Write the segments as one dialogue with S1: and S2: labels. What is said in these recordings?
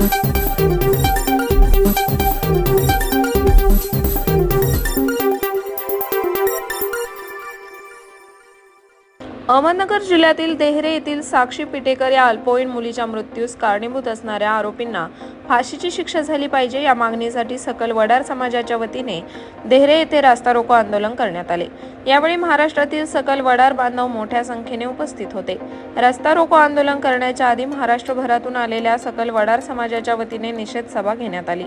S1: thank you Ahmednagar जिल्ह्यातील देहरे येथील साक्षी पिटेकर या अल्पवयीन मुलीच्या मृत्यूस कारणीभूत असणाऱ्या आरोपींना फाशीची शिक्षा झाली पाहिजे या मागणीसाठी सकल वडार समाजाच्या वतीने देहरे येथे रास्ता रोको आंदोलन करण्यात आले. यावेळी महाराष्ट्रातील सकल वडार बांधव मोठ्या संख्येने उपस्थित होते. रस्ता रोको आंदोलन करण्याच्या आधी महाराष्ट्रभरातून आलेल्या सकल वडार समाजाच्या वतीने निषेध सभा घेण्यात आली.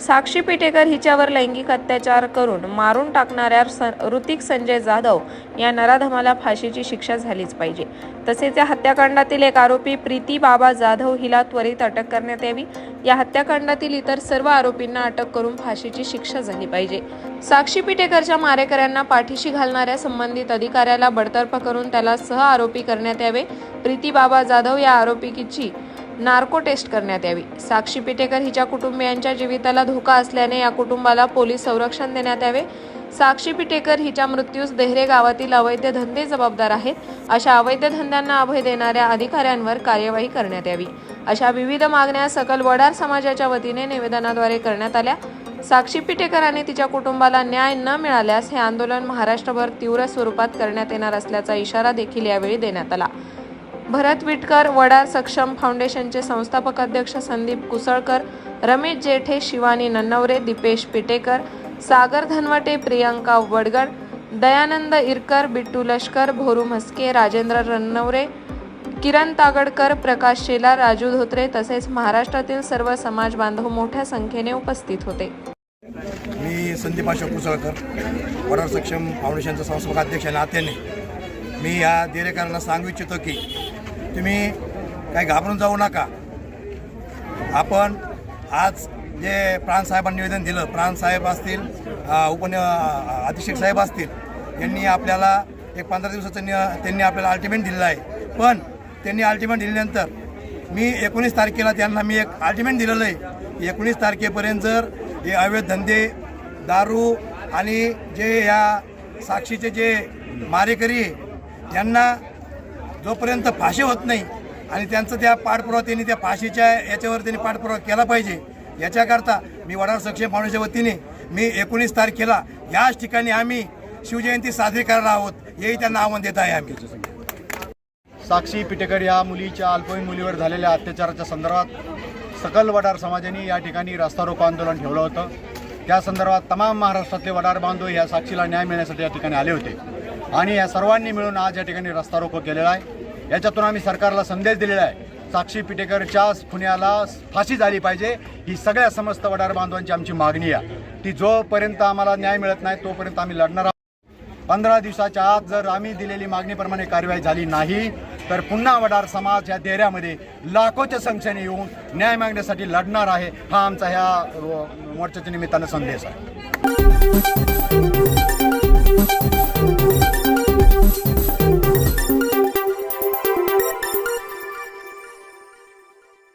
S1: साक्षी पिटेकर हिच्यावर लैंगिक अत्याचार करून मारून टाकणाऱ्या स- ऋतिक संजय जाधव या नराधमाला फाशीची शिक्षा झालीच पाहिजे. तसेच या हत्याकांडातील एक आरोपी प्रीती बाबा जाधव हिला त्वरित अटक करण्यात यावी. या हत्याकांडातील इतर सर्व आरोपींना अटक करून फाशीची शिक्षा झाली पाहिजे. साक्षी पिटेकरच्या मारेकऱ्यांना पाठीशी घालणाऱ्या संबंधित अधिकाऱ्याला बडतर्फ करून त्याला सह आरोपी करण्यात यावे. प्रीती बाबा जाधव या आरोपीची नार्को टेस्ट करण्यात यावी. साक्षी पिटेकर हिच्या कुटुंबियांच्या जीविताला धोका असल्याने या कुटुंबाला पोलीस संरक्षण देण्यात यावे. साक्षी पिटेकर हिच्या मृत्यूस देहरे गावातील अवैध धंदे जबाबदार आहेत. अशा अवैध धंद्यांना अभय देणाऱ्या अधिकाऱ्यांवर कार्यवाही करण्यात यावी. अशा विविध मागण्या सकल वडार समाजाच्या वतीने निवेदनाद्वारे करण्यात आल्या. साक्षी पिटेकर आणि तिच्या कुटुंबाला न्याय न मिळाल्यास हे आंदोलन महाराष्ट्रभर तीव्र स्वरूपात करण्यात येणार असल्याचा इशारा देखील यावेळी देण्यात आला. भरत विटकर वडार सक्षम फाउंडेशनचे संस्थापक अध्यक्ष संदीप कुसळकर रमेश जेठे शिवानी नन्नवरे दीपेश पिटेकर सागर धनवटे प्रियंका वडगड दयानंद इरकर बिट्टू लष्कर भोरू म्हस्के राजेंद्र रन्नवरे किरण तागडकर प्रकाश शेलार राजू धोत्रे तसेच महाराष्ट्रातील सर्व समाज बांधव मोठ्या संख्येने उपस्थित होते.
S2: मी संदीप अशोक कुसळकर वडार सक्षम फाउंडेशनचा संस्थापक अध्यक्ष नात्याने. मी या देरेकरांना सांगू इच्छितो की तुम्ही काही घाबरून जाऊ नका. आपण आज जे प्राणसाहेबांनी निवेदन दिलं प्राणसाहेब असतील अ, उपन अधीक्षक साहेब असतील यांनी आपल्याला एक पंधरा दिवसाचं त्यांनी आपल्याला अल्टिमेट दिलेलं आहे. पण त्यांनी अल्टिमेट दिल्यानंतर मी एकोणीस तारखेला त्यांना मी एक अल्टिमेट दिलेलं आहे. एकोणीस तारखेपर्यंत जर हे अवैध धंदे दारू आणि जे या साक्षीचे जे मारेकरी यांना त्यांना जोपर्यंत फाशी होत नाही आणि त्यांचं त्या पाठपुरावा त्यांनी त्या फाशीच्या याच्यावर त्यांनी पाठपुरावा केला पाहिजे याच्याकरता मी वडार सक्षम फाउंडेशनच्या वतीने मी एकोणीस तारखेला याच ठिकाणी आम्ही शिवजयंती साजरी करणार आहोत हेही त्यांना आव्हान देत आहे आम्ही.
S3: साक्षी पिटेकर या मुलीच्या अल्पवयीन मुलीवर झालेल्या अत्याचाराच्या संदर्भात सकल वडार समाजाने या ठिकाणी रस्ता रोको आंदोलन ठेवलं होतं. त्या संदर्भात तमाम महाराष्ट्रातले वडार बांधव या साक्षीला न्याय मिळण्यासाठी या ठिकाणी आले होते. आणि या सर्वांनी मिळून आज या ठिकाणी रस्ता रोको केलेला आहे. याच्यातून आम्ही सरकारला संदेश दिलेला आहे. साक्षी पिटेकरच्या खुन्याला फाशी झाली पाहिजे. ही सगळ्या समस्त वडार बांधवांची आमची मागणी आहे. ती जोपर्यंत आम्हाला न्याय मिळत नाही तोपर्यंत आम्ही लढणार आहोत. पंधरा दिवसाच्या आत जर आम्ही दिलेली मागणीप्रमाणे कारवाई झाली नाही तर पुन्हा वडार समाज या देऱ्यामध्ये लाखोच्या संख्येने येऊन न्याय मागण्यासाठी लढणार आहे हा आमचा ह्या मोर्चाच्या निमित्तानं संदेश आहे.